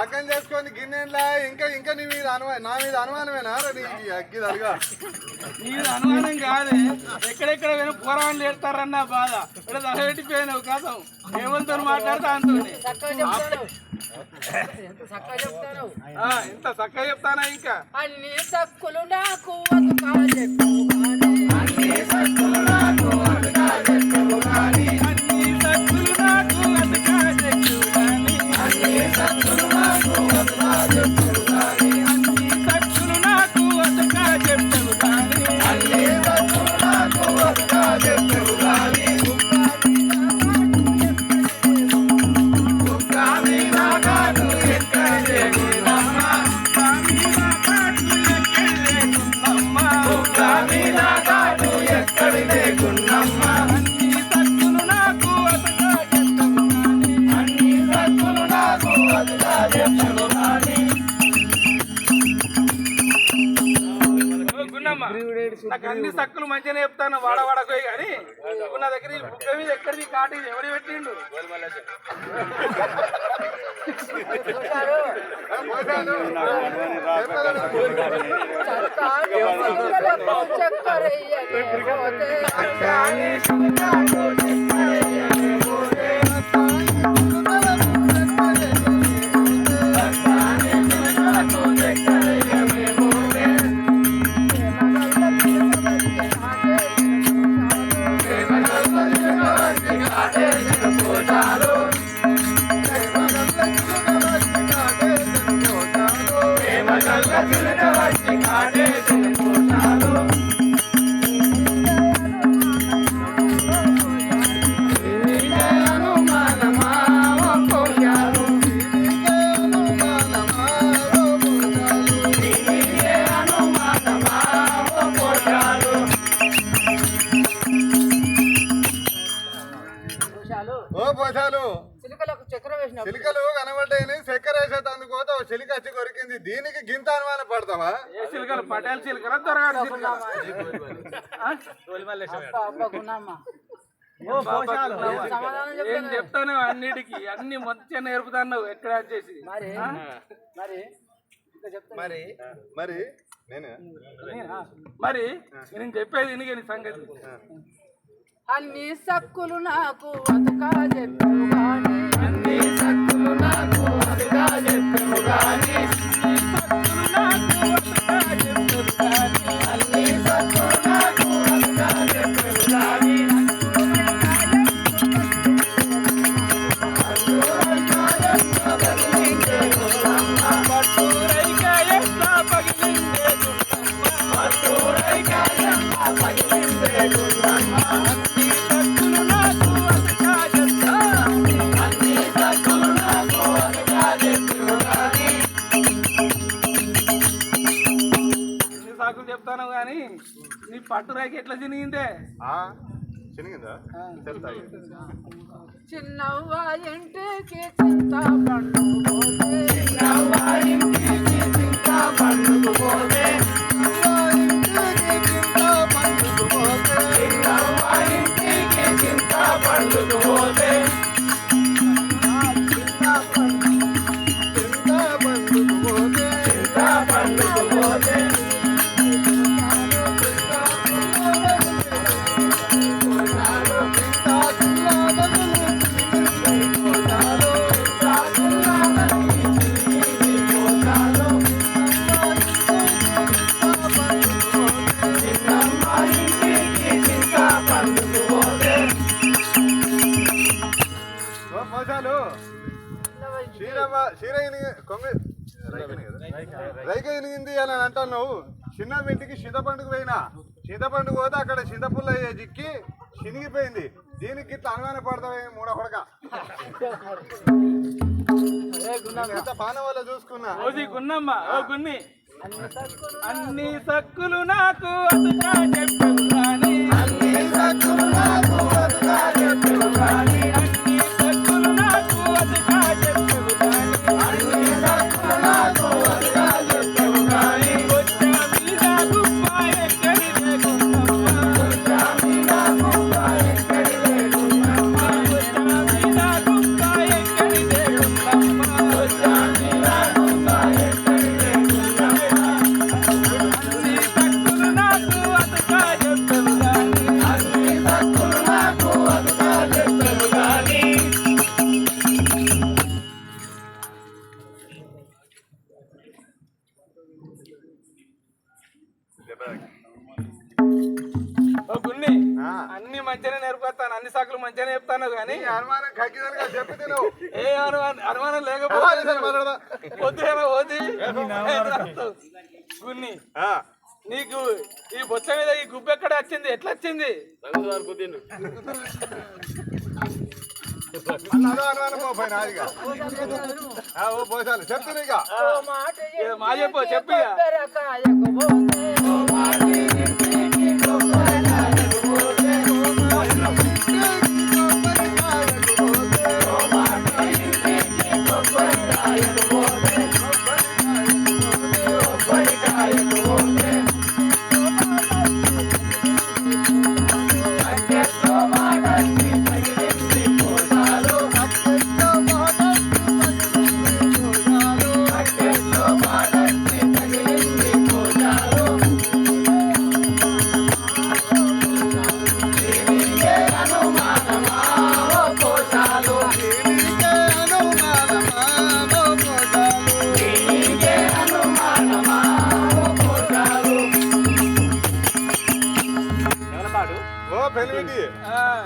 లగ్గం చేసుకొని గిన్నెలా? ఇంకా ఇంకా నీ మీద అనుమానం నా మీద అనుమానమేనా? రా నీకు అగ్గిది అడిగా నీది అనుమానం కాదే. ఎక్కడెక్కడ పోయినా పోరాళ్ళు ఏడతారన్న బాధ. ఇక్కడ తలపెట్టిపోయినావు కాసం. ఏమంతో మాట్లాడితే అంటుంది. ఇంత చక్కగా చెప్తానా ఇంకా? అన్ని సక్కులు నాకు చెప్పు నాకు అన్ని సక్కులు మంచిగానే చెప్తాను వాడవాడకోయి కానీ నా దగ్గర బుక్క మీద ఎక్కడిది కాటి ఎవరు పెట్టిండు ఓ చిలుకలు పటేల్ చిలుకల దొరగాడు ఏం చెప్తాను అన్నిటికి? అన్ని మొత్తం నేర్పుతాను ఎక్కడ వచ్చేసి మరి మరి ఇంకా చెప్తా మరి మరి నేను? మరి నేను చెప్పేది ఇనుక నీ సంగతి. అన్ని సక్కులు నాకు అదుకా చెప్పు గాని అన్ని సక్కులు నాకు అదిగా చెప్పు సాకులు చెప్తాను కానీ నీ పట్టు రేఖ ఎట్లా చినిగిందే? ఆ చినిగిందా? చిన్నవ్వ ఇంటికి చింత పండు పోతే. ఓ ఇనిగి- కొంగ. ఇనిగింది అని అంటున్నావు. చిన్న ఇంటికి చింతపండుకు పోయినా. చింతపండుకు పోతే అక్కడ చింతపుల్ల జిక్కి చినిగిపోయింది. దీనికి ఇట్లా అనుమాన పడతావే మూడ కొడక. ఎంత వల్ల చూసుకున్నా? గున్నమ్మ ఓ గున్ని. అన్ని సక్కులు నాకు అన్ని సక్కులు నాకు గున్ని అన్ని మంచిగానే నేర్పిస్తాను అన్ని సాకులు మంచిగానే చెప్తాను కానీ అనుమానం ఖచ్చితంగా చెప్పితే ఏ అనుమానం అనుమానం లేకపోతే పొద్దున పోతి గున్ని నీకు ఈ బొచ్చ మీద ఈ గుబ్బు ఎక్కడ వచ్చింది? ఎట్లా వచ్చింది? చెప్తున్నా మా చెప్పు చెప్పి যায়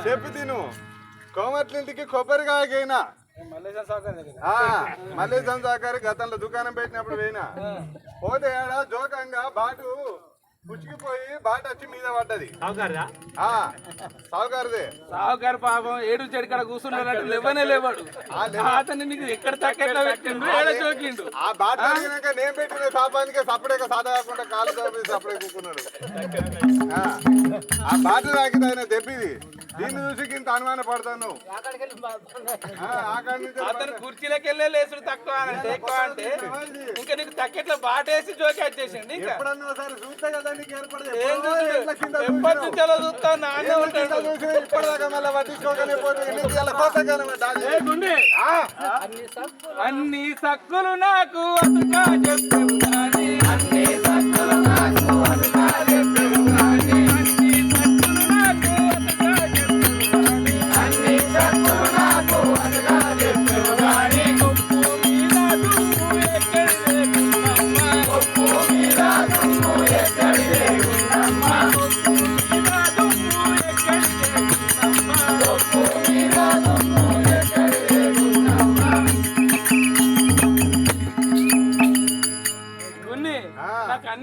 చెప్పి తిను. కోమట్లింటికి కొబ్బరికాయకైనా మల్లేశం సౌకర్యం గతంలో దుకాణం పెట్టినప్పుడు పోయినా పోతే జోకంగా బాటు పుచ్చికిపోయి బాట వచ్చి మీద పడ్డది. ఆ, సావుకారిదే. సావుకారు పాపం ఏడు చెడు కాడ కూర్చున్నాడు లేవనే లేవాడు. అతన్ని నీకు ఎక్కడ తగ్గట్లా పెట్టిండు ఏడ చోకిండు ఆ బాట అడిగినాక నేను పెట్టిన శాపానికి సపరేక సాదా కాకుండా కాలు తోపి సపరేట్ కూకున్నాడు ఆ, ఆ బాట తాకింది ఆయన తెప్పిది దీన్ని చూసి ఇంత అనుమాన పడతాను అతను కుర్చీలోకి వెళ్ళే లేసుడు తక్కువ అంటే ఎక్కువ అంటే ఇంకా నీకు తగ్గట్లా బాటేసి జోకి వచ్చేసిండు ఇంకా. ఎప్పుడన్నా ఒకసారి చూస్తే కదా ఎప్పటి? నుంచి నాన్నే ఉంటాడు? ఇప్పటిదాకా మళ్ళీ పట్టించుకోకనే అన్ని సక్కులు. నాకు అన్ని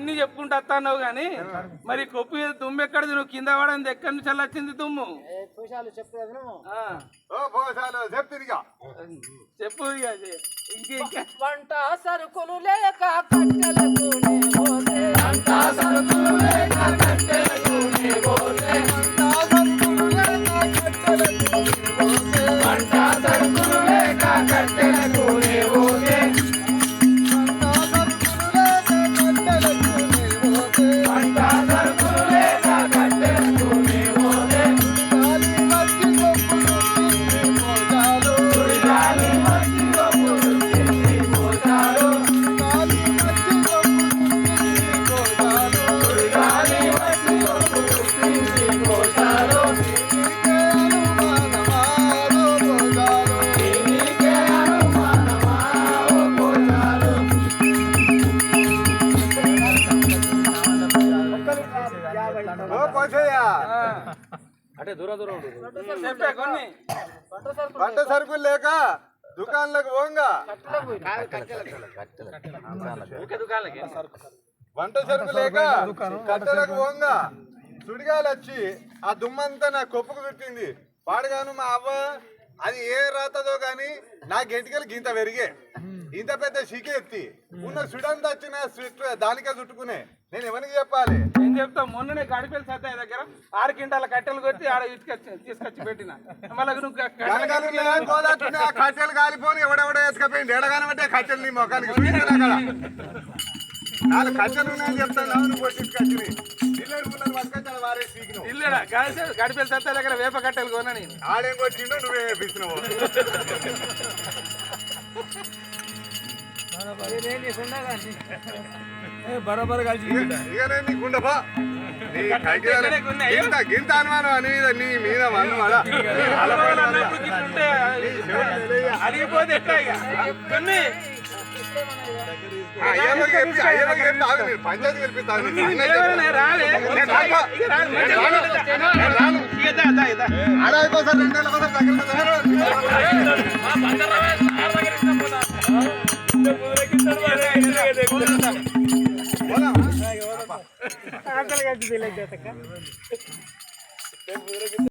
అన్ని చెప్పుకుంటూ వస్తాన్నావు కానీ మరి కొప్పు మీద తుమ్ము ఎక్కడిది నువ్వు కింద పడింది ఎక్కడి నుంచి అలా వచ్చింది చెప్తిరిగా చెప్పు ఇక సరుకులు లేక వంట సరుకులు లేక చెప్పే కొన్ని. పంట సరుకులు లేక దుకాణంలోకి పోంగా. వంట సరుకు లేక కట్టెలకు పోంగా. సుడిగాలు వచ్చి ఆ దుమ్మంతా నా కొప్పుకు చుట్టింది. పాడుగాను మా అవ్వ అది ఏ రాతదో గాని నా గెంటికలు గింత పెరిగే. ఇంత పెద్ద సికే ఎత్తి. ఉన్న సుడంతా వచ్చిన స్విట్ దానికే చుట్టుకునే. నేను ఎవరికి చెప్పాలి? ఏం చెప్తావు మొన్ననే గడిపెళ్ళి సత్తాయి దగ్గర ఆరు కింటాల కట్టెలు కొట్టి ఆడ ఇటుకొచ్చి తీసుకొచ్చి పెట్టిన. మళ్ళీ నువ్వు కట్టెలు కాలిపోని ఎవడెవడో ఎత్తుకపోయింది ఎడగానబట్టే కట్టెలు నీ మొఖానికి. నాలుగు కట్టెలు ఉన్నాయని చెప్తాను. అవును సీకిను. ఇల్లేడా? గడిపెళ్ళి సత్తాయి దగ్గర వేప కట్టెలు కొన్నా నేను. ఆడేం కొట్టిండో నువ్వే వేపిస్తున్నావు. బరాబర్ కలిసి నీ నీ గింత గింత అనుమానం అని మీద నీ మీద మన్ను పంచాయతీ కోసం దగ్గర దగ్గర పోదామా?